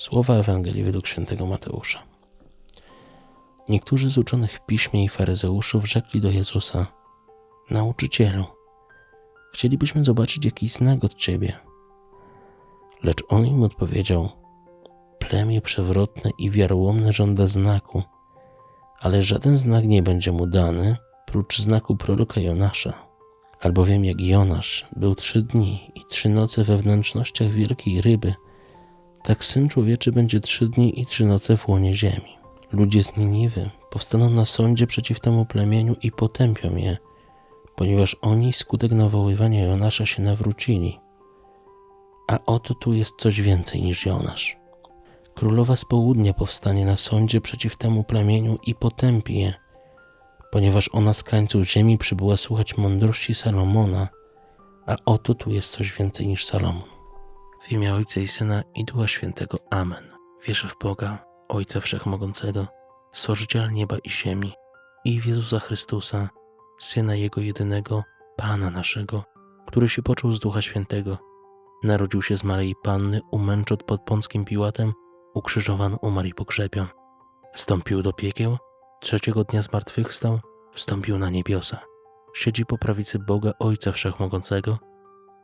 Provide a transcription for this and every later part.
Słowa Ewangelii według świętego Mateusza. Niektórzy z uczonych w piśmie i faryzeuszów rzekli do Jezusa: Nauczycielu, chcielibyśmy zobaczyć jakiś znak od ciebie. Lecz on im odpowiedział: Plemię przewrotne i wiarołomne żąda znaku, ale żaden znak nie będzie mu dany, prócz znaku proroka Jonasza. Albowiem jak Jonasz był trzy dni i trzy noce we wnętrznościach wielkiej ryby, tak Syn Człowieczy będzie trzy dni i trzy noce w łonie ziemi. Ludzie z Niniwy powstaną na sądzie przeciw temu plemieniu i potępią je, ponieważ oni skutek nawoływania Jonasza się nawrócili. A oto tu jest coś więcej niż Jonasz. Królowa z południa powstanie na sądzie przeciw temu plemieniu i potępi je, ponieważ ona z krańców ziemi przybyła słuchać mądrości Salomona, a oto tu jest coś więcej niż Salomon. W imię Ojca i Syna i Ducha Świętego. Amen. Wierzę w Boga, Ojca Wszechmogącego, Stworzyciela nieba i ziemi i w Jezusa Chrystusa, Syna Jego jedynego, Pana naszego, który się począł z Ducha Świętego. Narodził się z Maryi Panny, umęczot pod Pąckim Piłatem, ukrzyżowany, umarł i pogrzebion. Wstąpił do piekieł, trzeciego dnia zmartwychwstał, wstąpił na niebiosa. Siedzi po prawicy Boga Ojca Wszechmogącego,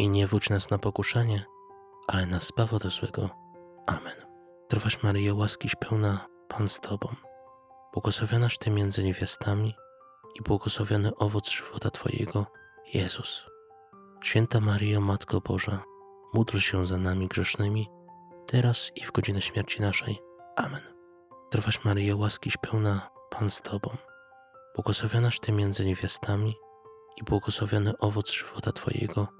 I nie wódź nas na pokuszenie, ale nas zbaw od złego. Amen. Trwaś Maryjo, łaskiś pełna, Pan z Tobą. Błogosławionaś Ty między niewiastami i błogosławiony owoc żywota Twojego, Jezus. Święta Maryjo, Matko Boża, módl się za nami grzesznymi, teraz i w godzinę śmierci naszej. Amen. Trwaś Maryjo, łaskiś pełna, Pan z Tobą. Błogosławionaś Ty między niewiastami i błogosławiony owoc żywota Twojego,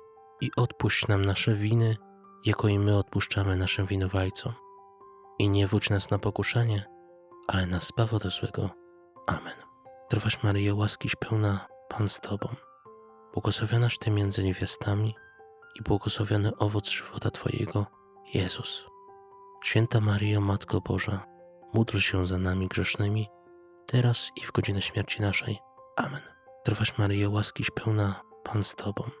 i odpuść nam nasze winy, jako i my odpuszczamy naszym winowajcom. I nie wódź nas na pokuszenie, ale nas zbaw od złego. Amen. Trwaś Maryjo, łaskiś pełna, Pan z Tobą. Błogosławionaś Ty między niewiastami i błogosławiony owoc żywota Twojego, Jezus. Święta Maryjo, Matko Boża, módl się za nami grzesznymi, teraz i w godzinę śmierci naszej. Amen. Trwaś Maryjo, łaskiś pełna, Pan z Tobą.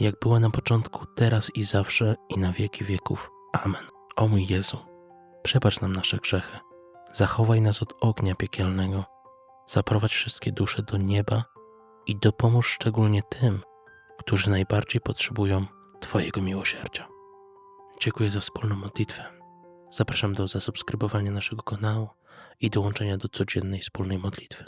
jak była na początku, teraz i zawsze i na wieki wieków. Amen. O mój Jezu, przebacz nam nasze grzechy, zachowaj nas od ognia piekielnego, zaprowadź wszystkie dusze do nieba i dopomóż szczególnie tym, którzy najbardziej potrzebują Twojego miłosierdzia. Dziękuję za wspólną modlitwę. Zapraszam do zasubskrybowania naszego kanału i dołączenia do codziennej wspólnej modlitwy.